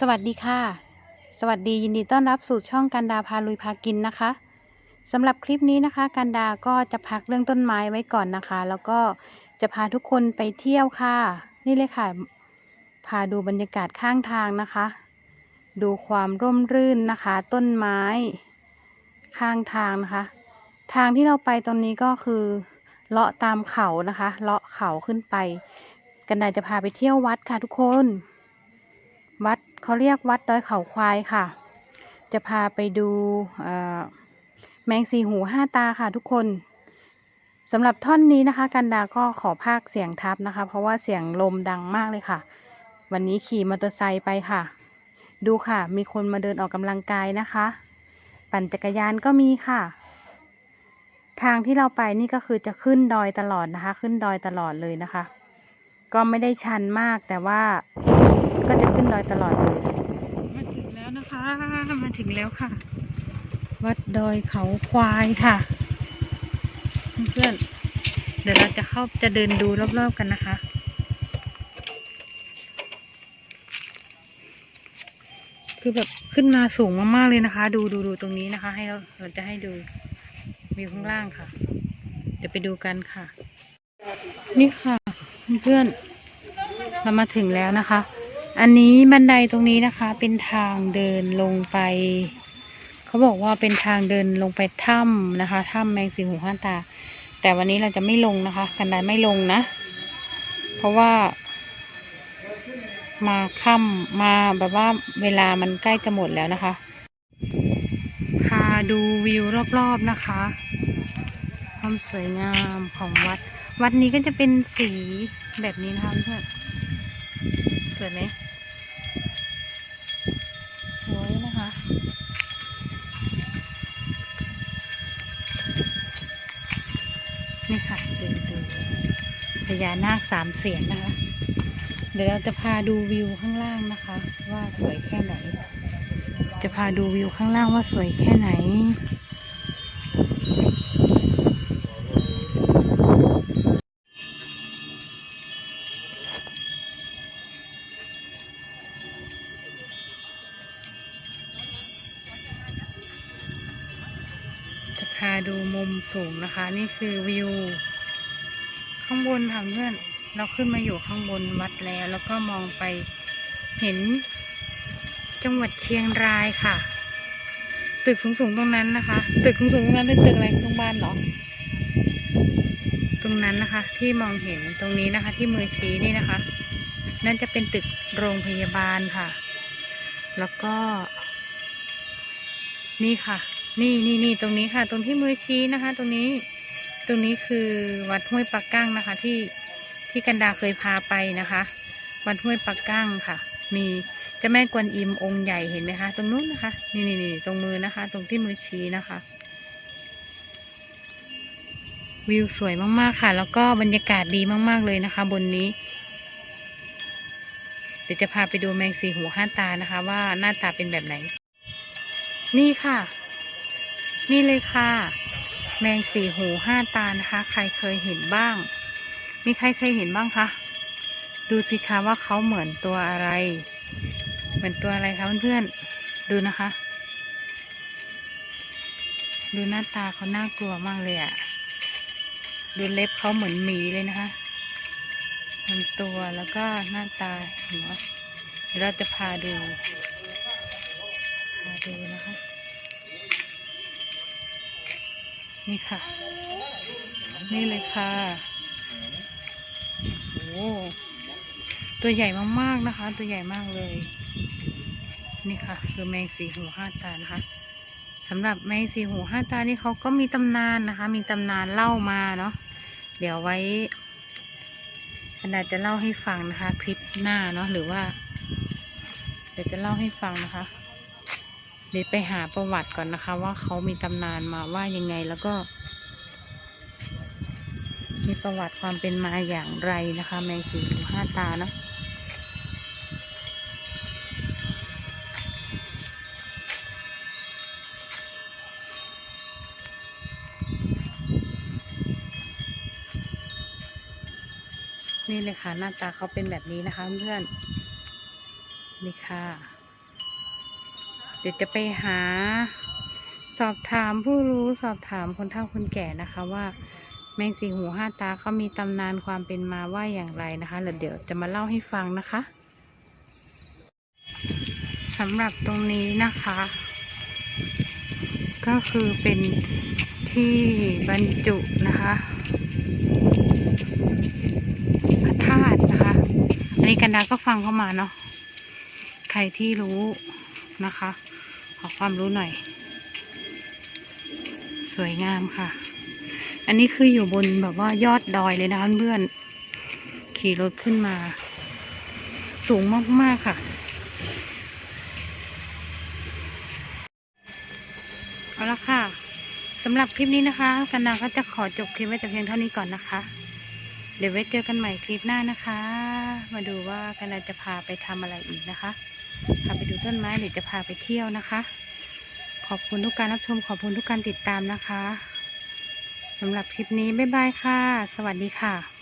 สวัสดีค่ะ สวัสดียินดีต้อนรับสู่ช่องกันดาพาลุยพากินนะคะสำหรับคลิปนี้นะคะ กันดาก็จะพักเรื่องต้นไม้ไว้ก่อนนะคะ แล้วก็จะพาทุกคนไปเที่ยวค่ะ นี่เลยค่ะ พาดูบรรยากาศข้างทางนะคะ ดูความร่มรื่นนะคะ ต้นไม้ ข้างทางนะคะ ทางที่เราไปตรงนี้ก็คือเลาะตามเขานะคะ เลาะเขาขึ้นไป กันดาจะพาไปเที่ยววัดค่ะทุกคน วัดเขาเรียกวัดดอยเขาควายค่ะ จะพาไปดูแมงสีหูห้าตาค่ะทุกคนสำหรับท่อนนี้นะคะ กันดาก็ขอภาคเสียงทับนะคะ เพราะว่าเสียงลมดังมากเลยค่ะ วันนี้ขี่มอเตอร์ไซค์ไปค่ะ ดูค่ะ มีคนมาเดินออกกำลังกายนะคะ ปั่นจักรยานก็มีค่ะ ทางที่เราไปนี่ก็คือจะขึ้นดอยตลอดนะคะ ขึ้นดอยตลอดเลยนะคะ ก็ไม่ได้ชันมากแต่ว่าก็จะขึ้นดอยตลอดเลยมาถึงแล้วนะคะ มาถึงแล้วค่ะ วัดดอยเขาควายค่ะ เพื่อนเดี๋ยวเราจะเข้าจะเดินดูรอบๆกันนะคะคือแบบขึ้นมาสูงมากๆเลยนะคะ ดูดูดูตรงนี้นะคะ ให้เราเราจะให้ดูวิวข้างล่างค่ะ เดี๋ยวไปดูกันค่ะ นี่ค่ะ เพื่อนเรามาถึงแล้วนะคะ อันนี้บันไดตรงนี้นะคะ เป็นทางเดินลงไป เขาบอกว่าเป็นทางเดินลงไปถ้ำนะคะถ้ำแมงสีหูห้าตา แต่วันนี้เราจะไม่ลงนะคะ กันไดไม่ลงนะ เพราะว่า มาค่ำมาแบบว่าเวลามันใกล้จะหมดแล้วนะคะ พาดูวิวรอบๆนะคะ ความสวยงามของวัด วัดนี้ก็จะเป็นสีแบบนี้นะคะเพื่อนสวยไหมสวยนะคะนี่ค่ะเดินดูพญานาคสามเสียนนะคะ เดี๋ยวเราจะพาดูวิวข้างล่างนะคะ ว่าสวยแค่ไหน จะพาดูวิวข้างล่างว่าสวยแค่ไหนาดูมุมสูงนะคะ นี่คือวิว ข้างบนค่ะเพื่อนเราขึ้นมาอยู่ข้างบนวัดแล้ว แล้วก็มองไปเห็นจังหวัดเชียงรายค่ะ ตึกสูงๆตรงนั้นนะคะ ตึกสูงๆตรงนั้นเป็นตึกอะไรตรงบ้านเหรอตรงนั้นนะคะ ที่มองเห็นตรงนี้นะคะ ที่มือชี้นี่นะคะ นั่นจะเป็นตึกโรงพยาบาลค่ะ แล้วก็ นี่ค่ะ นี่นี่นี่ตรงนี้ค่ะ ตรงที่มือชี้นะคะ ตรงนี้ตรงนี้คือวัดห้วยปักกั้งนะคะ ที่ที่กันดาเคยพาไปนะคะ วัดห้วยปักกั้งค่ะ มีเจ้าแม่กวนอิมองค์ใหญ่เห็นไหมคะ ตรงนู้นนะคะ นี่นี่นี่ตรงมือนะคะ ตรงที่มือชี้นะคะ วิวสวยมากๆค่ะ แล้วก็บรรยากาศดีมาก ๆเลยนะคะ บนนี้เดี๋ยวจะพาไปดูแมงสีหูห้าตานะคะ ว่าหน้าตาเป็นแบบไหน นี่ค่ะ นี่เลยค่ะ แมงสี่หูห้าตานะคะ ใครเคยเห็นบ้าง มีใครเคยเห็นบ้างคะ ดูสิคะว่าเขาเหมือนตัวอะไร เหมือนตัวอะไรคะเพื่อนๆ ดูนะคะ ดูหน้าตาเขาน่ากลัวมากเลยอะดูเล็บเขาเหมือนหมีเลยนะคะลำตัวแล้วก็หน้าตาเห็นไหมเดี๋ยวเราจะพาดู พาดูนะคะ นี่ค่ะ นี่เลยค่ะโอ้ตัวใหญ่มากๆนะคะ ตัวใหญ่มากเลย นี่ค่ะ คือแมงสีหูห้าตานะคะสำหรับแมงสีหูห้าตานี่เขาก็มีตำนานนะคะ มีตำนานเล่ามาเนาะเดี๋ยวไว้ขนาดจะเล่าให้ฟังนะคะ คลิปหน้าเนาะหรือว่า เดี๋ยวจะเล่าให้ฟังนะคะ ดี๋ยวไปหาประวัติก่อนนะคะ ว่าเขามีตำนานมาว่ายังไงแล้วก็ มีประวัติความเป็นมาอย่างไรนะคะ แมงสีหูห้าตาเนาะนี่เลยค่ะหน้าตาเขาเป็นแบบนี้นะคะเพื่อนนี่ค่ะ ดี๋ยวจะไปหาสอบถามผู้รู้สอบถามคนเฒ่าคนแก่นะคะว่าแมงสีหูห้าตาเขามีตำนานความเป็นมาว่าอย่างไรนะคะแล้วเดี๋ยวจะมาเล่าให้ฟังนะคะสำหรับตรงนี้นะคะ ก็คือเป็นที่บรรจุนะคะพระธาตุนะคะอันนี้กันดาก็ฟังเข้ามาเนาะใครที่รู้ นะคะ ขอความรู้หน่อย สวยงามค่ะ อันนี้คืออยู่บนแบบว่ายอดดอยเลยนะคะเพื่อนขี่รถขึ้นมา สูงมาก ๆ ค่ะ เอาละค่ะสำหรับคลิปนี้นะคะกันนาก็จะขอจบคลิปไว้แต่เพียงเท่านี้ก่อนนะคะ เดี๋ยวไว้เจอกันใหม่คลิปหน้านะคะ มาดูว่ากันนาจะพาไปทำอะไรอีกนะคะ พาไปดูต้นไม้หรือจะพาไปเที่ยวนะคะ ขอบคุณทุกการรับชมขอบคุณทุกการติดตามนะคะสำหรับคลิปนี้บ๊ายบายค่ะ สวัสดีค่ะ